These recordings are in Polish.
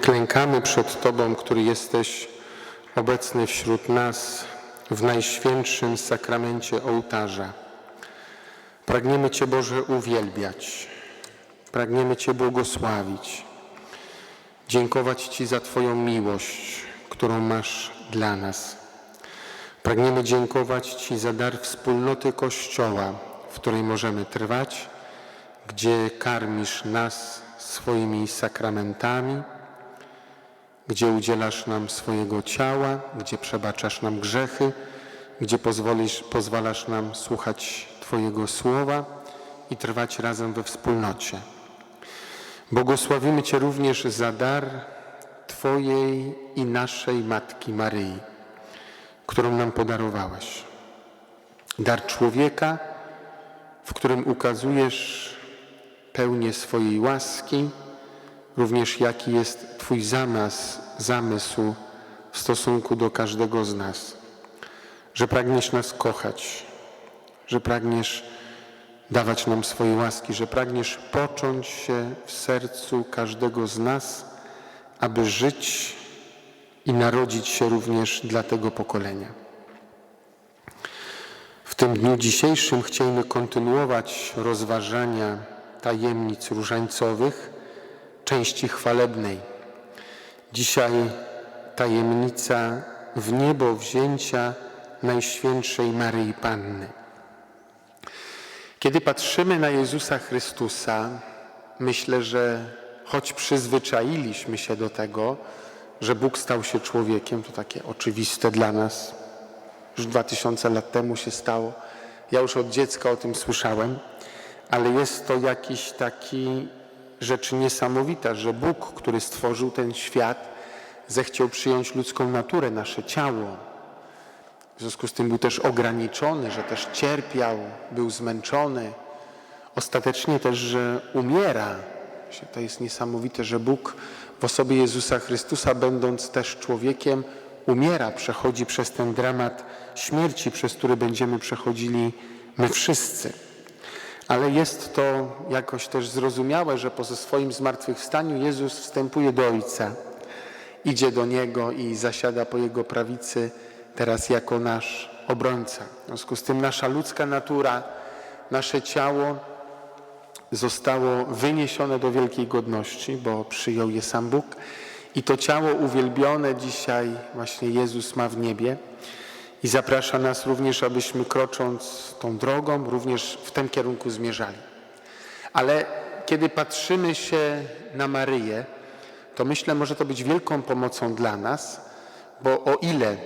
Klękamy przed Tobą, który jesteś obecny wśród nas w najświętszym sakramencie ołtarza. Pragniemy Cię, Boże, uwielbiać. Pragniemy Cię błogosławić. Dziękować Ci za Twoją miłość, którą masz dla nas. Pragniemy dziękować Ci za dar wspólnoty Kościoła, w której możemy trwać, gdzie karmisz nas swoimi sakramentami, gdzie udzielasz nam swojego ciała, gdzie przebaczasz nam grzechy, gdzie pozwolisz, pozwalasz nam słuchać Twojego słowa i trwać razem we wspólnocie. Błogosławimy Cię również za dar Twojej i naszej Matki Maryi, którą nam podarowałeś. Dar człowieka, w którym ukazujesz pełnię swojej łaski, również jaki jest Twój zamysł, zamysł w stosunku do każdego z nas. Że pragniesz nas kochać, że pragniesz dawać nam swoje łaski, że pragniesz począć się w sercu każdego z nas, aby żyć i narodzić się również dla tego pokolenia. W tym dniu dzisiejszym chcielibyśmy kontynuować rozważania tajemnic różańcowych, części chwalebnej. Dzisiaj tajemnica w niebo wzięcia Najświętszej Maryi Panny. Kiedy patrzymy na Jezusa Chrystusa, myślę, że choć przyzwyczailiśmy się do tego, że Bóg stał się człowiekiem, to takie oczywiste dla nas. Już dwa tysiące lat temu się stało. Ja już od dziecka o tym słyszałem, ale jest to jakiś taki rzecz niesamowita, że Bóg, który stworzył ten świat, zechciał przyjąć ludzką naturę, nasze ciało. W związku z tym był też ograniczony, że też cierpiał, był zmęczony. Ostatecznie też, że umiera. To jest niesamowite, że Bóg w osobie Jezusa Chrystusa, będąc też człowiekiem, umiera, przechodzi przez ten dramat śmierci, przez który będziemy przechodzili my wszyscy. Ale jest to jakoś też zrozumiałe, że po swoim zmartwychwstaniu Jezus wstępuje do Ojca, idzie do Niego i zasiada po Jego prawicy teraz jako nasz obrońca. W związku z tym nasza ludzka natura, nasze ciało zostało wyniesione do wielkiej godności, bo przyjął je sam Bóg. I to ciało uwielbione dzisiaj właśnie Jezus ma w niebie i zaprasza nas również, abyśmy krocząc tą drogą, również w tym kierunku zmierzali. Ale kiedy patrzymy się na Maryję, to myślę, może to być wielką pomocą dla nas, bo o ile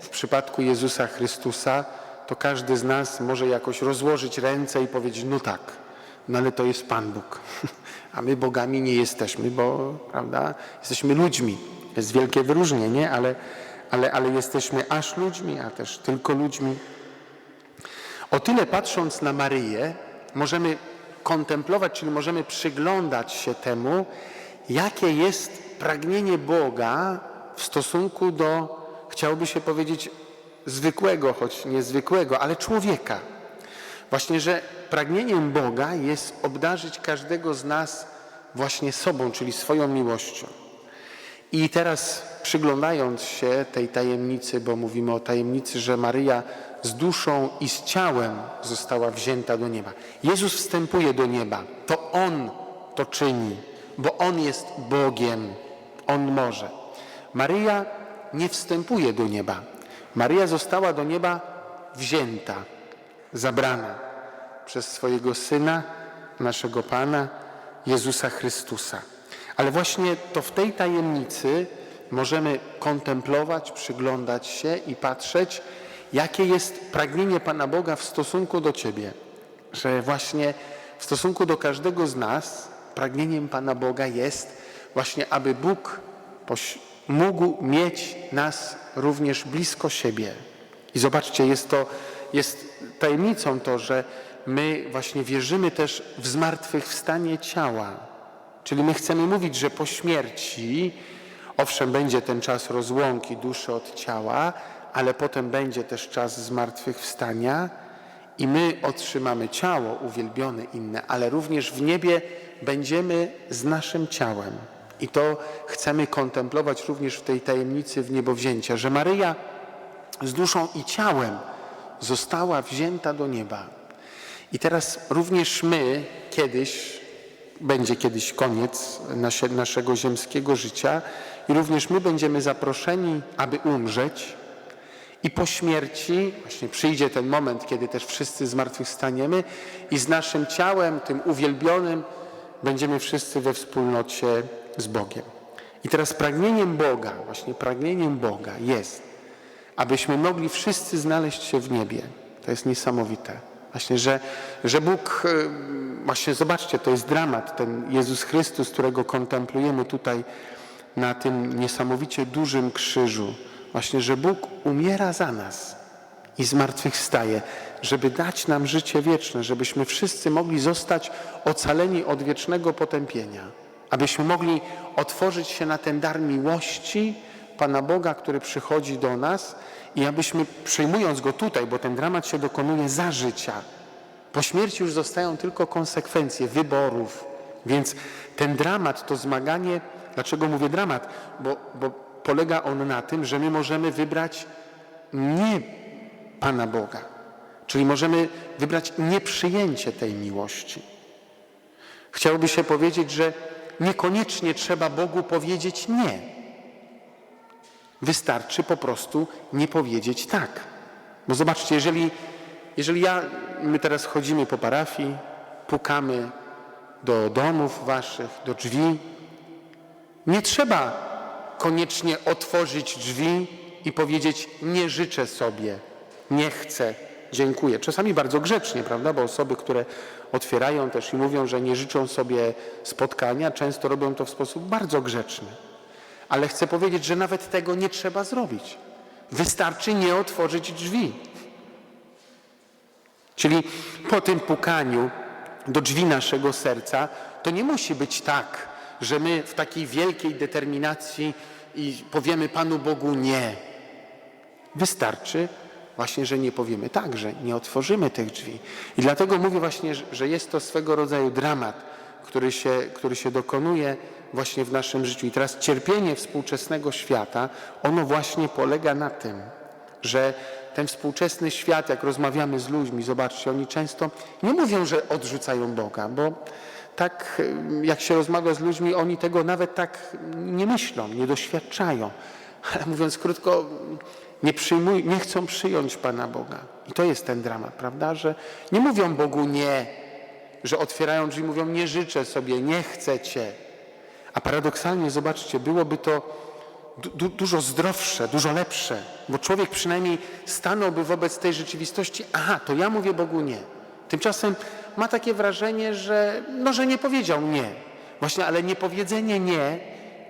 w przypadku Jezusa Chrystusa, to każdy z nas może jakoś rozłożyć ręce i powiedzieć, no tak, no ale to jest Pan Bóg. A my bogami nie jesteśmy, bo prawda, jesteśmy ludźmi. Jest wielkie wyróżnienie, ale, ale, ale jesteśmy aż ludźmi, a też tylko ludźmi. O tyle patrząc na Maryję, możemy kontemplować, czyli możemy przyglądać się temu, jakie jest pragnienie Boga w stosunku do, chciałoby się powiedzieć, zwykłego, choć niezwykłego, ale człowieka. Właśnie, że pragnieniem Boga jest obdarzyć każdego z nas właśnie sobą, czyli swoją miłością. I teraz przyglądając się tej tajemnicy, bo mówimy o tajemnicy, że Maryja z duszą i z ciałem została wzięta do nieba. Jezus wstępuje do nieba. To On to czyni, bo On jest Bogiem. On może. Maryja nie wstępuje do nieba. Maryja została do nieba wzięta, zabrana przez swojego Syna, naszego Pana, Jezusa Chrystusa. Ale właśnie to w tej tajemnicy możemy kontemplować, przyglądać się i patrzeć, jakie jest pragnienie Pana Boga w stosunku do Ciebie. Że właśnie w stosunku do każdego z nas pragnieniem Pana Boga jest właśnie, aby Bóg mógł mieć nas również blisko siebie. I zobaczcie, jest to, jest tajemnicą to, że my właśnie wierzymy też w zmartwychwstanie ciała. Czyli my chcemy mówić, że po śmierci, owszem, będzie ten czas rozłąki duszy od ciała, ale potem będzie też czas zmartwychwstania i my otrzymamy ciało uwielbione inne, ale również w niebie będziemy z naszym ciałem. I to chcemy kontemplować również w tej tajemnicy w niebowzięcia, że Maryja z duszą i ciałem została wzięta do nieba. I teraz również my kiedyś, będzie kiedyś koniec nasze, naszego ziemskiego życia, i również my będziemy zaproszeni, aby umrzeć. I po śmierci właśnie przyjdzie ten moment, kiedy też wszyscy zmartwychwstaniemy i z naszym ciałem, tym uwielbionym, będziemy wszyscy we wspólnocie z Bogiem. I teraz pragnieniem Boga, właśnie pragnieniem Boga jest, abyśmy mogli wszyscy znaleźć się w niebie. To jest niesamowite. Właśnie, że, że Bóg, y, właśnie zobaczcie, to jest dramat, ten Jezus Chrystus, którego kontemplujemy tutaj na tym niesamowicie dużym krzyżu. Właśnie, że Bóg umiera za nas i zmartwychwstaje, żeby dać nam życie wieczne, żebyśmy wszyscy mogli zostać ocaleni od wiecznego potępienia, abyśmy mogli otworzyć się na ten dar miłości Pana Boga, który przychodzi do nas i abyśmy przyjmując Go tutaj, bo ten dramat się dokonuje za życia, po śmierci już zostają tylko konsekwencje wyborów. Więc ten dramat, to zmaganie, dlaczego mówię dramat? Bo, bo polega on na tym, że my możemy wybrać nie Pana Boga, czyli możemy wybrać nieprzyjęcie tej miłości. Chciałoby się powiedzieć, że niekoniecznie trzeba Bogu powiedzieć nie. Wystarczy po prostu nie powiedzieć tak. Bo zobaczcie, jeżeli, jeżeli ja, my teraz chodzimy po parafii, pukamy do domów waszych, do drzwi, nie trzeba koniecznie otworzyć drzwi i powiedzieć nie życzę sobie, nie chcę, dziękuję. Czasami bardzo grzecznie, prawda? Bo osoby, które otwierają też i mówią, że nie życzą sobie spotkania, często robią to w sposób bardzo grzeczny. Ale chcę powiedzieć, że nawet tego nie trzeba zrobić. Wystarczy nie otworzyć drzwi. Czyli po tym pukaniu do drzwi naszego serca, to nie musi być tak, że my w takiej wielkiej determinacji i powiemy Panu Bogu nie. Wystarczy właśnie, że nie powiemy tak, że nie otworzymy tych drzwi. I dlatego mówię właśnie, że jest to swego rodzaju dramat, który się, który się dokonuje właśnie w naszym życiu. I teraz cierpienie współczesnego świata, ono właśnie polega na tym, że ten współczesny świat, jak rozmawiamy z ludźmi, zobaczcie, oni często nie mówią, że odrzucają Boga, bo tak jak się rozmawia z ludźmi, oni tego nawet tak nie myślą, nie doświadczają. Ale mówiąc krótko, nie, przyjmuj, nie chcą przyjąć Pana Boga. I to jest ten dramat, prawda? Że nie mówią Bogu nie, że otwierają drzwi, mówią nie życzę sobie, nie chcę Cię. A paradoksalnie, zobaczcie, byłoby to du dużo zdrowsze, dużo lepsze, bo człowiek przynajmniej stanąłby wobec tej rzeczywistości, aha, to ja mówię Bogu nie. Tymczasem ma takie wrażenie, że, no, że nie powiedział nie. Właśnie, ale niepowiedzenie nie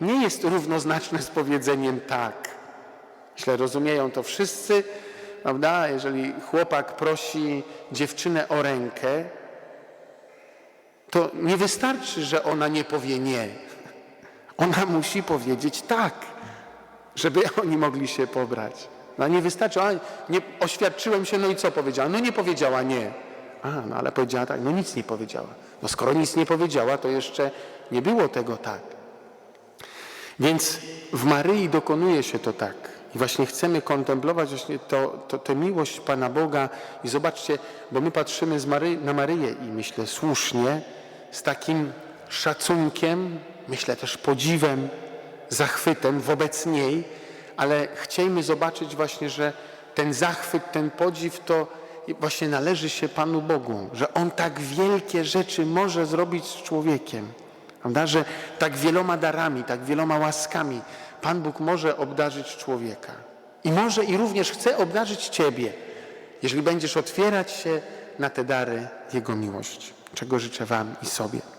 nie jest równoznaczne z powiedzeniem tak. Myślę, rozumieją to wszyscy, prawda? Jeżeli chłopak prosi dziewczynę o rękę, to nie wystarczy, że ona nie powie nie. Ona musi powiedzieć tak, żeby oni mogli się pobrać. No nie wystarczy, a nie, oświadczyłem się, no i co powiedziała? No nie powiedziała nie. A, no ale powiedziała tak, no nic nie powiedziała. No skoro nic nie powiedziała, to jeszcze nie było tego tak. Więc w Maryi dokonuje się to tak. I właśnie chcemy kontemplować właśnie to, to, tę miłość Pana Boga i zobaczcie, bo my patrzymy Maryi, na Maryję i myślę słusznie, z takim szacunkiem, myślę też podziwem, zachwytem wobec niej, ale chciejmy zobaczyć właśnie, że ten zachwyt, ten podziw to właśnie należy się Panu Bogu, że On tak wielkie rzeczy może zrobić z człowiekiem. Prawda? Że tak wieloma darami, tak wieloma łaskami Pan Bóg może obdarzyć człowieka. I może i również chce obdarzyć Ciebie, jeżeli będziesz otwierać się na te dary Jego miłości, czego życzę Wam i sobie.